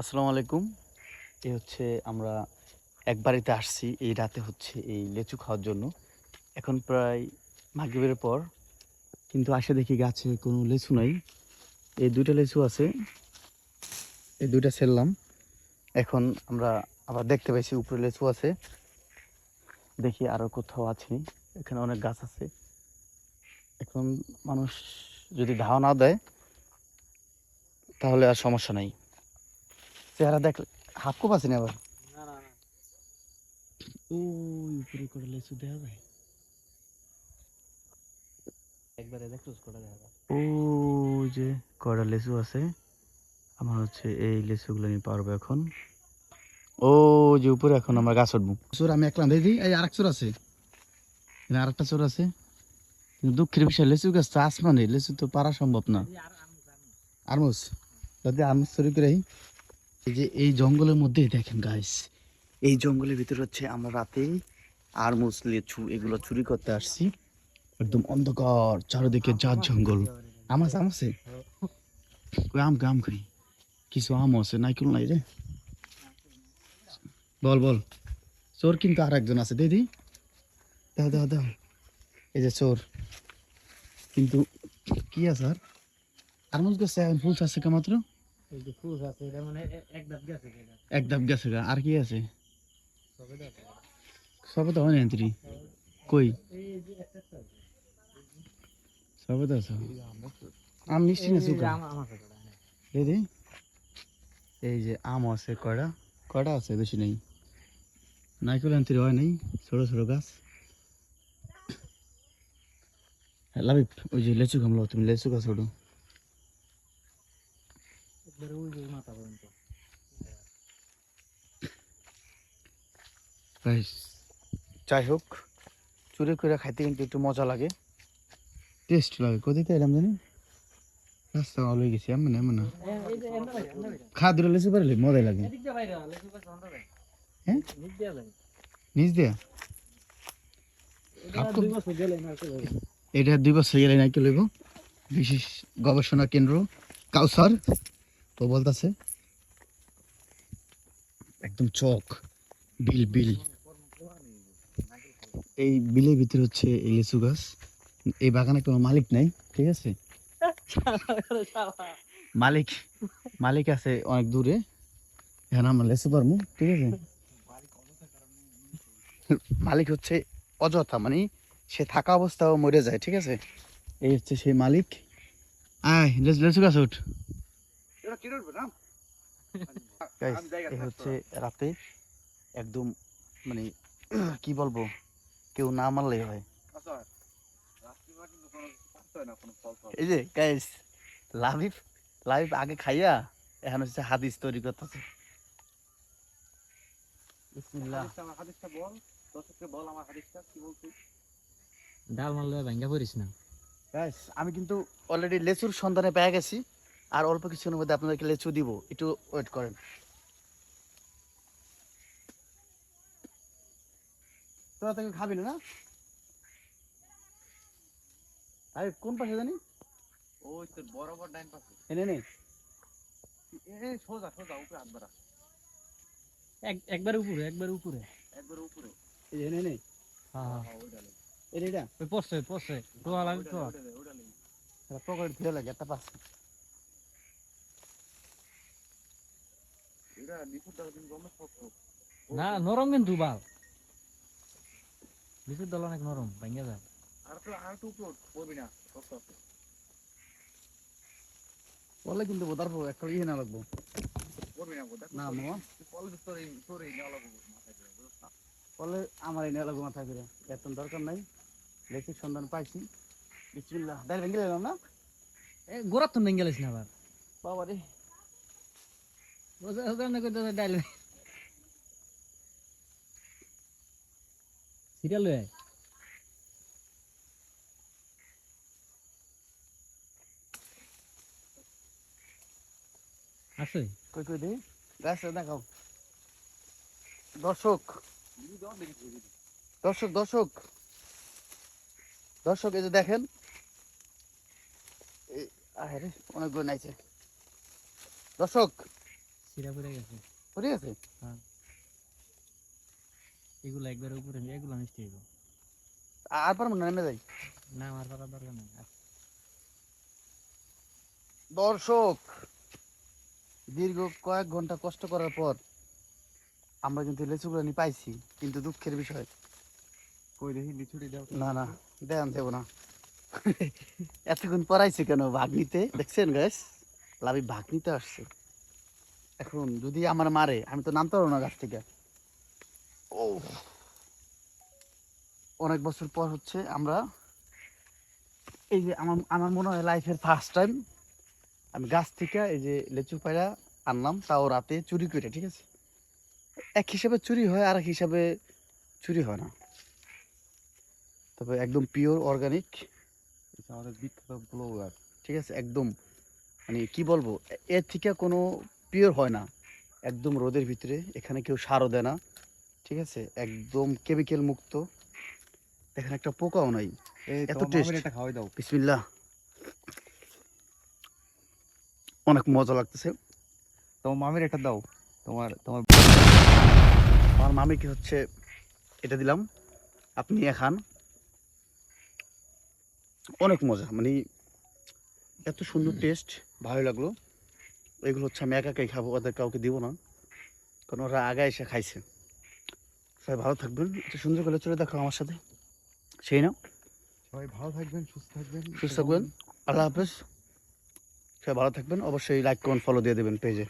আসসালামু আলাইকুম। এই হচ্ছে আমরা এক বাড়িতে আসছি, এই রাতে হচ্ছে এই লেচু খাওয়ার জন্য। এখন প্রায় মাগরিবের পর, কিন্তু আসে দেখি গাছে কোনো লেচু নাই। এই দুইটা লেচু আছে, এই দুইটা ছেড়লাম। এখন আমরা আবার দেখতে পাইছি উপরে লেচু আছে। দেখি আরও কোথাও আছে, এখানে অনেক গাছ আছে। এখন মানুষ যদি ধাওয়া না দেয়, তাহলে আর সমস্যা নাই। চেহারা দেখ হাফ কোপ আছে না আবার? না না না। ওই উপরে করে লেচু দেওয়া যায়। একবারে দেখছোস কোটা দেখা যায়? ও যে লেচু আছে? আমার হচ্ছে এই লেচুগুলো আমি পারব এখন। ও যে উপরে এখন আমরা গাছ উঠবো চোর আমি একলা দিদি এই আরেক চোর আছে। আরেকটা চোর আছে। কিন্তু দুঃখের বিষয় লেচু গাছ তো আসমানে লেচু তো পারা সম্ভব না। আর আরমুস যদি আরমুস চুরি করে। এই যে এই জঙ্গলের মধ্যে দেখেন গাইস এই জঙ্গলের ভিতরে হচ্ছে আমরা রাতে আরমুস লেচু এগুলো চুরি করতে আসছি। একদম অন্ধকার, চারিদিকে জাত জঙ্গল। আম আছে আম আছে? আম আম খাই কিছু আম আছে, নাইকুল নাই রে। বল বল। চোর কিন্তু আর একজন আছে দিদি দাও দাও দাও। এই যে চোর। কিন্তু কি আছে আর? আরমুস গেছে ফুল আছে মাত্র। এই যে ফুস আছে এটা মানে এ- এক ধাপ গেছে এটা এক ধাপ গেছে গা আর কি আছে? সবে দেখো সবে তো হয় না এন্ত্রি কই? এই যে একটা একটা আছে। সবে তো আছে। আম মিষ্টি না এই যে সুকা আম- আম আছে কোটা, হ্যাঁ। দিদি এই যে আম আছে কয়টা? কয়টা আছে বেশি নেই? নাইকুল আনতে হয় নাই? ছোট ছোট গাছ? হ্যাঁ, লাবিব ওই যে লেচু খামলো তুমি লেচু গাছ ওটো একবারে ওই যে মাথা পর্যন্ত রাইস যাই হোক চুরি করে খাইতে কিন্তু একটু মজা লাগে। টেস্ট লাগে। কোথায় এলাম জানি? রাস্তা ভালো হয়ে গেছি এমন এমন না। এ- এই যে এন্ডা বাইরে, এন্ডা বাইরে। খা দূরে লেচু পারলে মজাই লাগে। হ্যাঁ? নিজ দিয়া? দুই বছর গেলে না চলে এটা দুই বছর গেলে নাকি লইব বিশেষ গবেষণা কেন্দ্র কাউসার তো বলতেছে একদম চক বিল বিল। এই বিলের ভিতরে হচ্ছে এই লিচু গাছ। এই বাগানে কোনো মালিক নাই ঠিক আছে? মালিক মালিক আছে অনেক দূরে। এখানে আমরা লেচু পারব ঠিক আছে? মালিক হচ্ছে অযথা মানে সে থাকা অবস্থাও মরে যায় ঠিক আছে? এই হচ্ছে সেই মালিক। আয় লেচু গাছ উঠ। হচ্ছে রাতে একদম মানে কি বলব? কেউ না মারলেই হয়। এই যে গাইস লাভিফ লাভিফ আগে খাইয়া এখন হচ্ছে হাদিস তৈরি করতেছে। বিসমিল্লাহ। ডাল মারলে ভাঙ্গা পড়িস না। গাইস আমি কিন্তু অলরেডি লেচুর সন্ধানে পেয়ে গেছি আর অল্প কিছুক্ষণের মধ্যে আপনাদেরকে লেচু দিব একটু ওয়েট করেন। তোরা তাকে খাবি না না? আরে কোন পাশে জানি ওই তোর বরাবর ডাইন পাশে। এনে নে। এ সোজা সোজা উপরে হাত বাড়া। একবার উপরে একবার উপরে। একবার উপরে। এনে নে। হ্যাঁ হ্যাঁ। ওইটা এটা এটা। ওই পড়ছে পড়ছে। টোয়া লাগে তো। এটা পকেট লাগে একটা। না নরম কিন্তু বাল। লিচুর দল অনেক নরম ভাঙ্গা যায় আর তো আর তো উপর পড়বি না শক্ত আছে বলে কিন্তু বোধার একটা ইয়ে না লাগবো। পড়বি না বোধ না মামা কলেজ তোর এই তোর এই নেওয়া লাগবে মাথায় করে বুঝছ না? বলে আমার এই নেওয়া লাগবো মাথায় করে। এত দরকার নাই। লেচুর সন্ধান পাইছি। বিসমিল্লাহ। ডাইল ভেঙে গেলাম না? এ গোড়ার তো ভেঙ্গে গেলিস না আবার। বাবা রে ওখানে করতে ডাইল। সিরিয়াল লয়ে কই কই দে? দেখাও। দর্শক। দর্শক দর্শক। দর্শক এই যে দেখেন। আরে অনেকগুলো নাইছে। দর্শক। সিরা পড়ে গেছে। পড়ে গেছে? এগুলো একবার উপরে এগুলো মিষ্টি হইব আর পারব না নেমে যাই? না আমার দরকার নেই। আচ্ছা, দর্শক দীর্ঘ কয়েক ঘণ্টা কষ্ট করার পর আমরা কিন্তু লেচুগুলো নিয়ে পাইছি কিন্তু দুঃখের বিষয়। কই দেখি লিচুড়ি দাও না না দেন দেবো না। এতক্ষণ পড়াইছে কেন ভাগ নিতে দেখছেন গ্যাস লাভি ভাগ নিতে আসছে। এখন যদি আমার মারে আমি তো নামতে পারব না গাছ থেকে। ও। অনেক বছর পর হচ্ছে আমরা এই যে আমার আমার মনে হয় লাইফের ফার্স্ট টাইম আমি গাছ থেকে এই যে লেচু পায়রা আনলাম তাও রাতে চুরি করে ঠিক আছে? এক হিসাবে চুরি হয় আর এক হিসাবে চুরি হয় না। তবে একদম পিওর অর্গানিক আমাদের বিখ্যাত ব্লগার ঠিক আছে? একদম মানে কি বলব এর থেকে কোনো পিওর হয় না। একদম রোদের ভিতরে এখানে কেউ সারও দেয় না। ঠিক আছে? একদম কেমিক্যাল মুক্ত। এখানে একটা পোকাও নাই। এত। মামির এটা খাওয়াই দাও। বিসমিল্লা অনেক মজা লাগতেছে। তোমার মামির এটা দাও। তোমার তোমার আমার মামিকে হচ্ছে এটা দিলাম। আপনি খান। অনেক মজা। মানে এত সুন্দর টেস্ট ভালো লাগল। এগুলো হচ্ছে আমি একা একাই খাব ওদের কাউকে দিব না। কারণ ওরা আগে এসে খাইছে। সবাই ভালো থাকবেন। একটু সুন্দর করে চলে দেখো আমার সাথে। সেই না সবাই ভালো থাকবেন সুস্থ থাকবেন। সুস্থ থাকবেন। আল্লাহ হাফেজ। সবাই ভালো থাকবেন। অবশ্যই লাইক কমেন্ট ফলো দিয়ে দেবেন পেজে